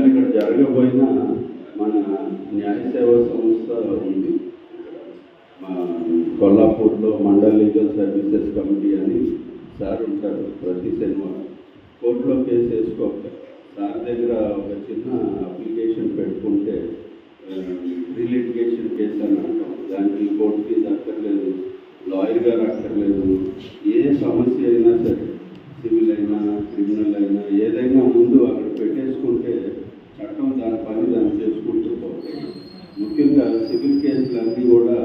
కానీ ఇక్కడ జరగబోయిన మన న్యాయ సేవా సంస్థ ఉంది మా కొల్లాపూర్లో మండల్ లీగల్ సర్వీసెస్ కమిటీ అని సార్ ఉంటారు ప్రతి శనివారం. కోర్టులో కేసు వేసుకోక సార్ దగ్గర ఒక చిన్న అప్లికేషన్ పెట్టుకుంటే రీలిటిగేషన్ కేసు అని అంటాం దానికి కోర్టు ఫీజు అక్కర్లేదు లాయర్ గారు అక్కర్లేదు ఏ సమస్య అయినా సరే సివిల్ అయినా క్రిమినల్ అయినా ఏదైనా ముందు అక్కడ పెట్టేసుకుంటే చట్టం దాని పని దాన్ని చేసుకుంటూ పోతుంది ముఖ్యంగా సివిల్ కేసులన్నీ కూడా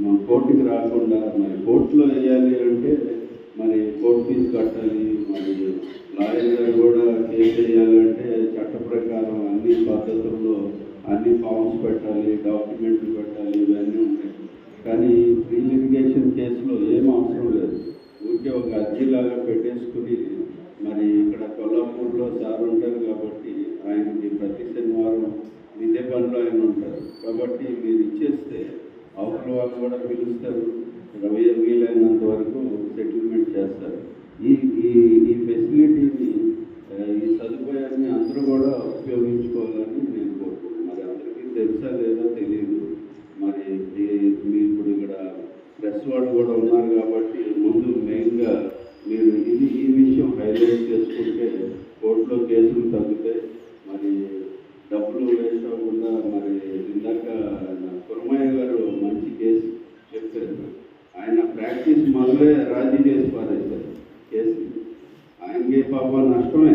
మన కోర్టుకి రాకుండా మరి కోర్టులో వేయాలి అంటే మరి కోర్టు ఫీజు కట్టాలి మరి లాయర్ గారు కూడా కేసు వేయాలంటే చట్ట ప్రకారం అన్ని పద్ధతుల్లో అన్ని ఫామ్స్ పెట్టాలి డాక్యుమెంట్లు పెట్టాలి ఇవన్నీ ఉంటాయి. కానీ ప్రీ లిటిగేషన్ కేసులో ఏం అవసరం లేదు. ఊరికే ఒక అర్జీలాగా పెట్టేసుకుని మరి ఇక్కడ కొల్లాపూర్లో సార్ ఉంటారు కాబట్టి ఆయనకి ప్రతి శనివారం నిజ పనిలో ఆయన ఉంటారు. కాబట్టి మీరు ఇచ్చేస్తే అవతల వాళ్ళు కూడా పిలుస్తారు. వీలైనంత వరకు సెటిల్మెంట్ చేస్తారు. ఈ ఈ ఈ ఫెసిలిటీని ఈ సదుపాయాన్ని అందరూ కూడా ఉపయోగించుకోవాలని నేను కోరుకుంటున్నాను. మరి అందరికీ తెలుసా లేదా తెలియదు మరి మీరు ఇప్పుడు ఇక్కడ ప్రెస్ వాళ్ళు కూడా ఉన్నారు కాబట్టి ముందు మెయిన్గా మీరు ఇది ఈ విషయం హైలైట్ చేసుకుంటే కోర్టులో కేసులు తగ్గుతాయి. మరి డబ్బులు వేస్ట్ అవ్వకుండా మరి ఇందాక కురమయ్య గారు మంచి కేసు చెప్పారు. ప్రాక్టీస్ మొదలే రాజీ చేసి పారేశారు కేసు ఆయనకి పాప నష్టమే.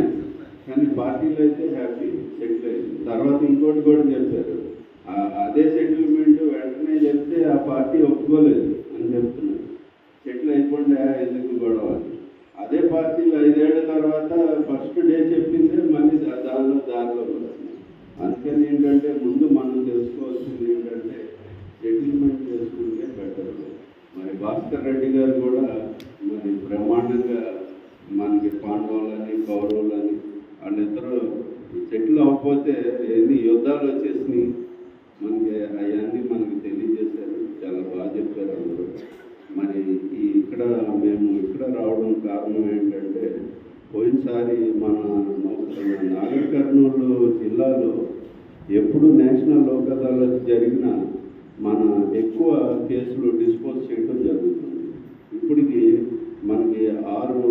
కానీ పార్టీలో అయితే హ్యాపీ సెటిల్ అయింది తర్వాత ఇంకోటి కూడా చెప్పారు. అదే సెటిల్మెంట్ వెంటనే చెప్తే ఆ పార్టీ ఒప్పుకోలేదు అని చెప్తున్నారు. సెటిల్ అయిపోండి ఎందుకు గొడవ అదే పార్టీలో ఐదేళ్ళ తర్వాత ఫస్ట్ డే చెప్పిందే మళ్ళీ దానిలో దారిలో పడుతుంది అందుకని ఏంటంటే ముందు మనం తెలుసుకోవాల్సింది ఏంటంటే సెటిల్మెంట్ చేసుకుంటే బెటర్. మరి భాస్కర్ రెడ్డి గారు కూడా మరి బ్రహ్మాండంగా మనకి పాండవులని కౌరవులని వాళ్ళిద్దరూ చెట్లు అవ్వకపోతే ఎన్ని యుద్ధాలు వచ్చేసినాయి. మనకి అవన్నీ మనకి తెలియజేశారు. చాలా బాగా చెప్పారు అందరూ. మరి ఈ ఇక్కడ మేము ఇక్కడ రావడం కారణం ఏంటంటే పోయినసారి మన మన నాగర్ కర్నూలు జిల్లాలో ఎప్పుడు నేషనల్ లోక్ అదాలత్ జరిగినా మన ఎక్కువ కేసులు డిస్పోజ్ చేయడం జరుగుతుంది ఇప్పటికి మనకి ఆరు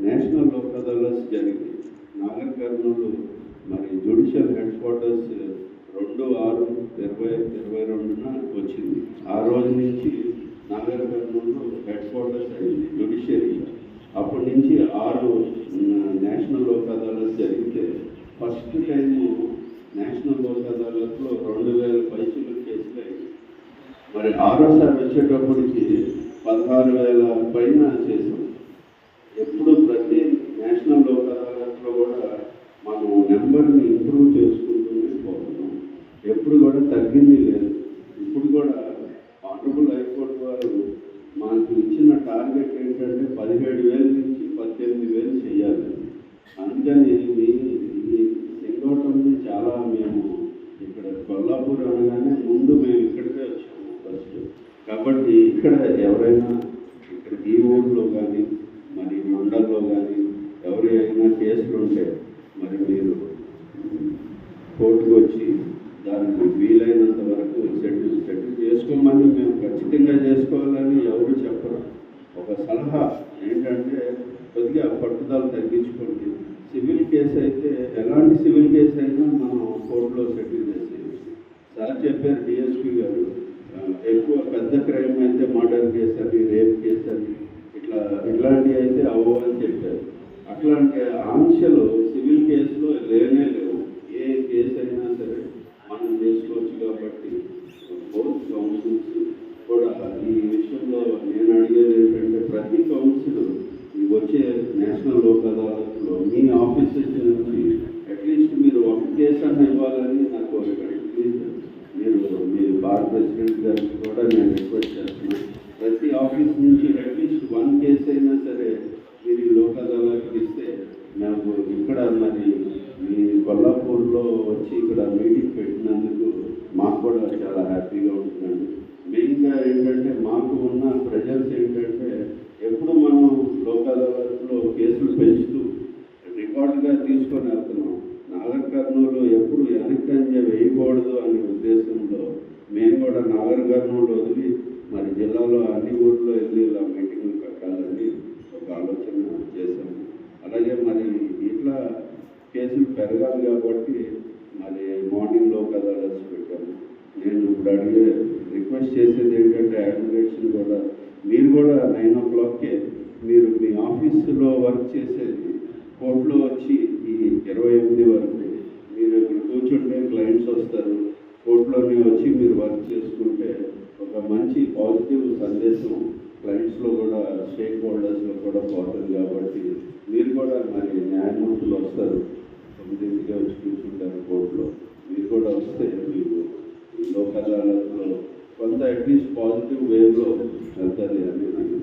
నేషనల్ లోక్ అదాలత్స్ జరిగాయి నాగర్ కర్నూలు మరి జ్యుడిషియల్ హెడ్ క్వార్టర్స్ రెండు ఆరు ఇరవై రెండున వచ్చింది. ఆ రోజు నుంచి నాగర్ హెడ్ క్వార్టర్స్ అయింది జ్యుడిషియరీ. అప్పటి నుంచి ఆరు నేషనల్ లోక్ అదాలత్ జరిగితే ఫస్ట్ టైము నేషనల్ లోక్ అదాలత్లో రెండు వేల పైసలు కేసులు అయ్యాయి. మరి ఆరోసారి వచ్చేటప్పటికి పదహారు వేల పైన చేసాం ఎప్పుడు ప్రతి నేషనల్ లోక్ అదాలత్లో కూడా మనం నెంబర్ని ఇంప్రూవ్ చేసుకుంటూనే పోతున్నాం ఎప్పుడు కూడా తగ్గింది లేదు ఇప్పుడు కూడా ఆనరబుల్ హైకోర్టు వారు మనకు ఇచ్చిన టార్గెట్ ఏంటంటే పదిహేడు వేల నుంచి పద్దెనిమిది వేలు చేయాలి. అందుకని మీ ఈ సింగోటంని చాలా మేము ఇక్కడ కొల్లాపూర్ అనగానే ముందు మేము ఇక్కడికే వచ్చాము ఫస్ట్. కాబట్టి ఇక్కడ ఎవరైనా ఇక్కడ ఈ ఊళ్ళో కానీ మరి మండల్లో కానీ ఎవరైనా కేసులు ఉంటే మరి మీరు కోర్టుకు వచ్చి దానికి వీలైన వరకు సెటిల్ సెటిల్ చేసుకోమని మేము ఖచ్చితంగా చేసుకోవాలని ఎవరు చెప్పరు ఒక సలహా ఏంటంటే కొద్దిగా పట్టుదల తగ్గించుకోండి సివిల్ కేసు అయితే ఎలాంటి సివిల్ కేసు అయినా మనం కోర్టులో సెటిల్ చేసి. సార్ చెప్పారు డిఎస్పీ గారు ఎక్కువ పెద్ద క్రైమ్ అయితే మర్డర్ కేసు అని రేప్ కేసు అని ఇట్లా ఇట్లాంటివి అయితే అవ్వవు అని చెప్పారు. అట్లాంటి ఆంక్షలు సివిల్ కేసులో లేనే లేవు. ఏ కేసు అయినా సరే మనం చేసుకోవచ్చు కాబట్టి బోత్ కౌన్సిల్స్ హ్యాపీగా ఉంటుందండి మెయిన్గా ఏంటంటే మాకు ఉన్న ప్రజెన్స్ ఏంటంటే ఎప్పుడు మనం లోకల్ అదాలత్లో కేసులు పెంచుతూ రికార్డుగా తీసుకొని వెళ్తున్నాం. నాగర్ కర్నూలు ఎప్పుడు వెనక్కంజ వేయకూడదు అనే ఉద్దేశంలో మేము కూడా నాగర్ కర్నూలు వదిలి మరి జిల్లాలో అన్ని ఊర్లో వెళ్ళి ఇలా మీటింగ్లు పెట్టాలని ఒక ఆలోచన చేశాము అలాగే మరి ఇట్లా కేసులు పెరగాలి కాబట్టి మరి మార్నింగ్ లోకల్ అదాలత్స్ పెట్టాము. నేను ఇప్పుడు అడిగే రిక్వెస్ట్ చేసేది ఏంటంటే అడ్వకేట్స్ని కూడా. మీరు కూడా నైన్ ఓ క్లాక్కే మీరు మీ ఆఫీసులో వర్క్ చేసేది కోర్టులో వచ్చి ఈ ఇరవై ఎనిమిది వరకు. మీరు ఇక్కడ కూర్చుంటే క్లయింట్స్ వస్తారు. కోర్టులోనే వచ్చి మీరు వర్క్ చేసుకుంటే ఒక మంచి పాజిటివ్ సందేశం క్లయింట్స్లో కూడా స్టేక్ హోల్డర్స్లో కూడా పోతుంది కాబట్టి మీరు కూడా మరి న్యాయమూర్తులు వస్తారు. తొమ్మిదింటిగా వచ్చి కూర్చుంటారు కోర్టులో. మీరు కూడా వస్తే మీ ఈ కొంత అట్లీస్ట్ పాజిటివ్ వేలో వెళ్తుంది అనేది